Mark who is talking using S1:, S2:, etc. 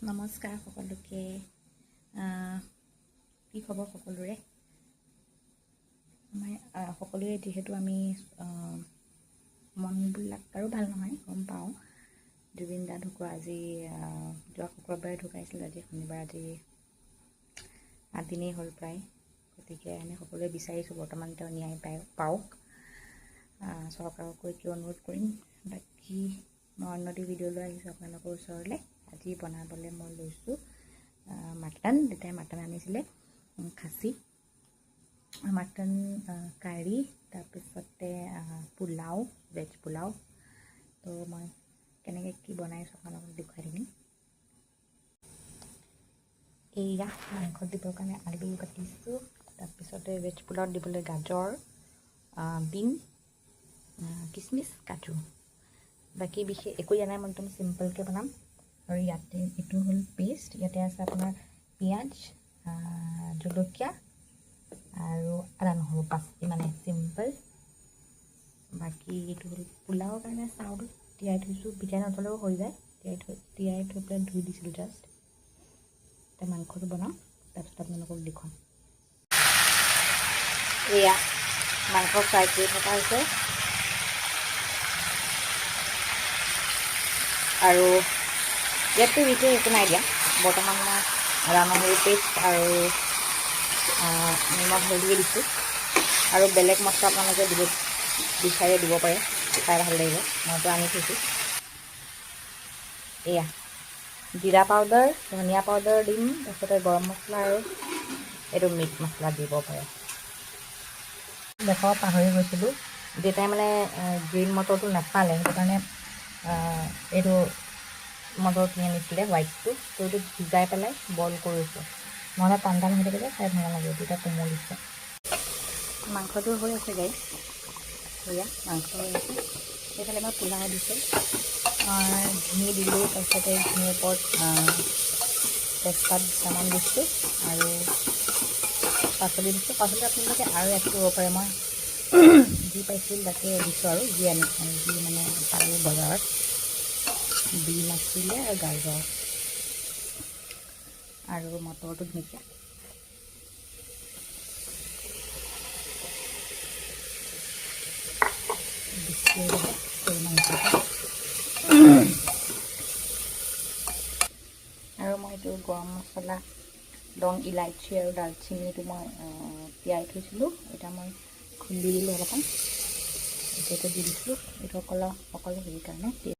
S1: নমস্কাৰ সকলোকে। কি খবৰ সকলোৰে? আমাৰ আহ, সকলোৰে যিহেতু আমি মনবিলাক কাৰো ভাল নহয় গম পাওঁ। জুবিন দা ঢুকুৱা আজি যোৱা শুক্ৰবাৰে ঢুকাইছিল আজি শনিবাৰ আজি। আঠদিনেই হ'ল প্ৰায়। গতিকে আমি সকলোৱে বিচাৰিছোঁ বৰ্তমান তেওঁ ন্যায় পাই পাওক। চৰকাৰকো এইটো অনুৰোধ কৰিম। বাকী মই অন্যটি ভিডিঅ' লৈ আহিছোঁ আপোনালোকৰ ওচৰলৈ। আজি বনাবলৈ মই লৈছোঁ মাটন দেউতাই মাটন আনিছিলে খাচী মাটন কাৰী তাৰপিছতে পোলাও ভেজ পোলাও। তো মই কেনেকৈ কি বনাইছোঁ আপোনালোকক দেখুৱাই থাকিম। এয়া মাংসত দিবৰ কাৰণে আলু কাটিছোঁ তাৰপিছতে ভেজ পোলাওত দিবলৈ গাজৰ বিন কিচমিচ কাজু। বাকী বিশেষ একো দিয়া নাই মই একদম চিম্পলকৈ বনাম। আৰু ইয়াতে এইটো হ'ল পেষ্ট ইয়াতে আছে আপোনাৰ পিঁয়াজ জলকীয়া আৰু আদা নহৰু পাঁচ মানে চিম্পল বাকী এইটো হ'ল পোলাওৰ কাৰণে চাউল তিয়াই থৈছোঁ ভিজাই নথলেও হৈ যায়। তিয়াই থৈ তিয়াই থৈ পেলাই ধুই দিছিলোঁ জাষ্ট এতিয়া মাংসটো বনাম তাৰপিছত আপোনালোকক দেখুৱাম। এয়া মাংস ফ্ৰাই কৰি থকা হৈছে। আৰু ইয়াততো বিশেষ একো নাই দিয়া। বৰ্তমান মই আদা নহৰু পেষ্ট আৰু নিমখ হালধি দিছোঁ। আৰু বেলেগ মছলা আপোনালোকে দিব বিচাৰে দিব পাৰে। খাই ভাল লাগিব মইতো আনি থৈছোঁ। এয়া জিৰা পাউডাৰ ধনিয়া পাউডাৰ দিম তাৰপিছতে গৰম মছলা আৰু এইটো মিট মছলা দিব পাৰে। দেখাব পাহৰি গৈছিলোঁ। দেউতাই মানে গ্ৰীণ মটৰটো নাপালে সেইটো কাৰণে এইটো মটৰ কিনি আনিছিলে হোৱাইটটো তো এইটো ভিজাই পেলাই বইল কৰিছোঁ নহ'লে টান টান হৈ থাকে যে খাই ভালো নালাগে দুটা কোমলিছে মাংসটো হৈ আছে গাই এয়া মাংস হৈ আছে এইফালে মই পোলাও দিছোঁ। ঘি দিলোঁ তাৰপিছতে ঘিৰ ওপৰত তেজপাত দুটামান দিছোঁ আৰু পাচলি দিছোঁ পাচলি আপোনালোকে আৰু এড কৰিব পাৰে মই যি পাইছিল তাকে দিছোঁ আৰু যি আনি যি মানে পালোঁ বজাৰত বিন আছিলে গাজৰ আৰু মটৰটো ধুনীয়া। আৰু মই এইটো গৰম মছলা লং ইলাইচি আৰু দালচিনিটো মই তিয়াই থৈছিলোঁ। এতিয়া মই খুন্দি দিলোঁ অলপমান। এতিয়াতো দি দিছোঁ এইটো অকল অকল হেৰি কাৰণে